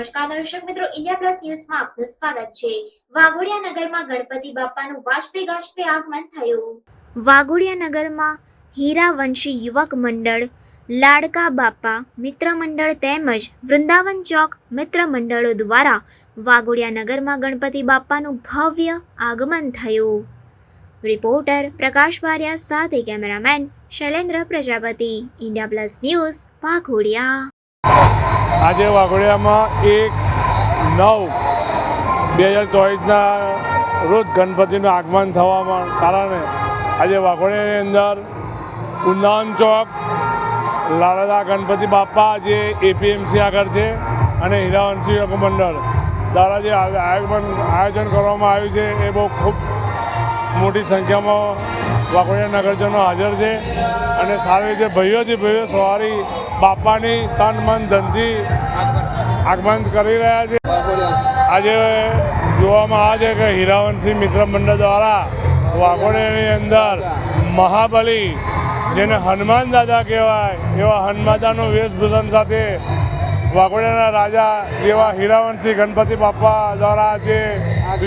નમસ્કાર દર્શક મિત્રો, ઇન્ડિયા પ્લસ ન્યૂઝમાં આપનું સ્વાગત છે. વાઘોડિયા નગરમાં ગણપતિ બાપાનું વાજતે ગાજતે આગમન થયું. વાઘોડિયા નગરમાં હીરાવંશી યુવક મંડળ, લાડકા બાપા મિત્ર મંડળ તેમજ વૃંદાવન ચોક મિત્ર મંડળો દ્વારા વાઘોડિયા નગરમાં ગણપતિ બાપાનું ભવ્ય આગમન થયું. રિપોર્ટર પ્રકાશ બારિયા સાથે cameraman Shailendra Prajapati. India plus news Waghodia. આજે વાઘોડિયામાં એક નવ બે હજાર ચોવીસના રોજ ગણપતિનું આગમન થવામાં કારણે આજે વાઘોડિયાની અંદર ઉન્નાવન ચોક, લાલાદા ગણપતિ બાપા જે એપીએમસી આગળ છે અને હીરાવંશી મંડળ દ્વારા જે આયોજન આયોજન કરવામાં આવ્યું છે એ બહુ ખૂબ મોટી સંખ્યામાં વાઘોડિયા નગરજનો હાજર છે અને સારી રીતે ભવ્યથી ભવ્ય સવારી બાપાની તન મન ધનથી આગમન કરી રહ્યા છે. આજે જોવામાં આવે છે કે હીરાવંશી મિત્ર મંડળ દ્વારા વાઘોડિયાની અંદર મહાબલી, જેને હનુમાન દાદા કહેવાય, એવા હનુમાદાનું વેશભૂષણ સાથે વાઘોડિયાના રાજા જેવા હીરાવંશી ગણપતિ બાપા દ્વારા જે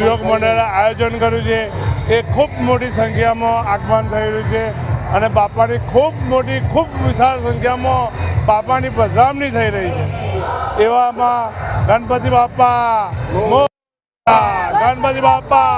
યુવક મંડળે આયોજન કર્યું છે. એ ખૂબ મોટી સંખ્યામાં આગમન થયેલું છે અને બાપાની ખૂબ મોટી, ખૂબ વિશાળ સંખ્યામાં બાપાની પધરામણી થઈ રહી છે. એવામાં ગણપતિ બાપા ગણપતિ બાપા